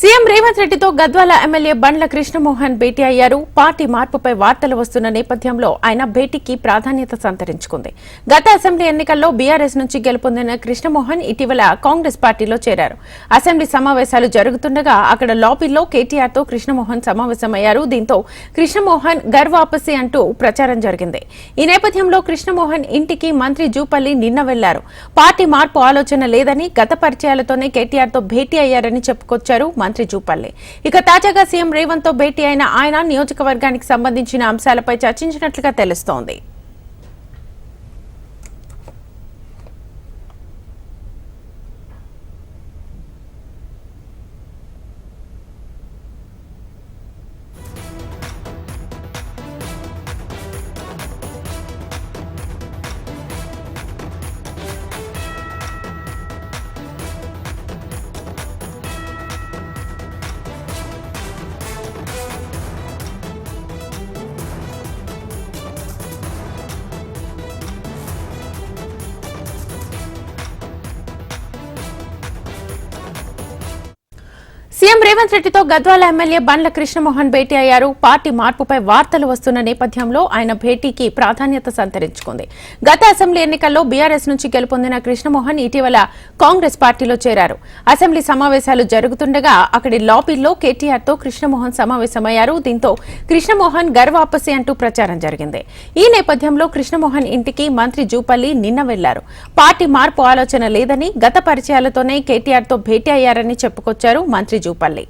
CM Revanth రెడ్డితో Gadwal MLA బండ్ల కృష్ణమోహన్ భేటీ అయ్యారు. Party మార్పుపై వార్తలు వస్తున్న నేపథ్యంలో ఆయన భేటీకి ప్రాధాన్యత సంతరించుకుంది. గత అసెంబ్లీ ఎన్నికల్లో బీఆర్ఎస్ నుంచి గెలుపొందిన కృష్ణమోహన్ ఇటీవల కాంగ్రెస్ పార్టీలో చేరారు. అసెంబ్లీ సమావేశాలు జరుగుతుండగా అక్కడ లాబీలో కేటీఆర్తో కృష్ణమోహన్ సమావేశమయ్యారు. దీంతో కృష్ణమోహన్ గర్వాపసి అంటూ ప్రచారం జరిగింది. ఈ నేపథ్యంలో కృష్ణమోహన్ ఇంటికి మంత్రి జూపల్లి నిన్న వెళ్ళారు. పార్టీ మార్పు ఆలోచన లేదని గత పరిచయాలతోనే కేటీఆర్తో భేటీ అయ్యారని చెప్పుకొచ్చారు మంత్రి జూపల్లి. ఇక తాజాగా సీఎం రేవంత్తో భేటీ అయిన ఆయన నియోజకవర్గానికి సంబంధించిన అంశాలపై చర్చించినట్లుగా తెలుస్తోంది. సీఎం రేవంత్ రెడ్డితో గద్వాల ఎమ్మెల్యే బండ్ల కృష్ణమోహన్ భేటీ అయ్యారు. పార్టీ మార్పుపై వార్తలు వస్తున్న నేపథ్యంలో ఆయన భేటీకి ప్రాధాన్యత సంతరించుకుంది. గత అసెంబ్లీ ఎన్నికల్లో బీఆర్ఎస్ నుంచి గెలుపొందిన కృష్ణమోహన్ ఇటీవల కాంగ్రెస్ పార్టీలో చేరారు. అసెంబ్లీ సమావేశాలు జరుగుతుండగా అక్కడి లాబీల్లో కేటీఆర్తో కృష్ణమోహన్ సమావేశమయ్యారు. దీంతో కృష్ణమోహన్ గర్వాపసి అంటూ ప్రచారం జరిగింది. ఈ నేపథ్యంలో కృష్ణమోహన్ ఇంటికి మంత్రి జూపల్లి నిన్న వెళ్ళారు. పార్టీ మార్పు ఆలోచన లేదని గత పరిచయాలతోనే కేటీఆర్తో భేటీ అయ్యారని చెప్పుకొచ్చారు మంత్రి జూపల్లి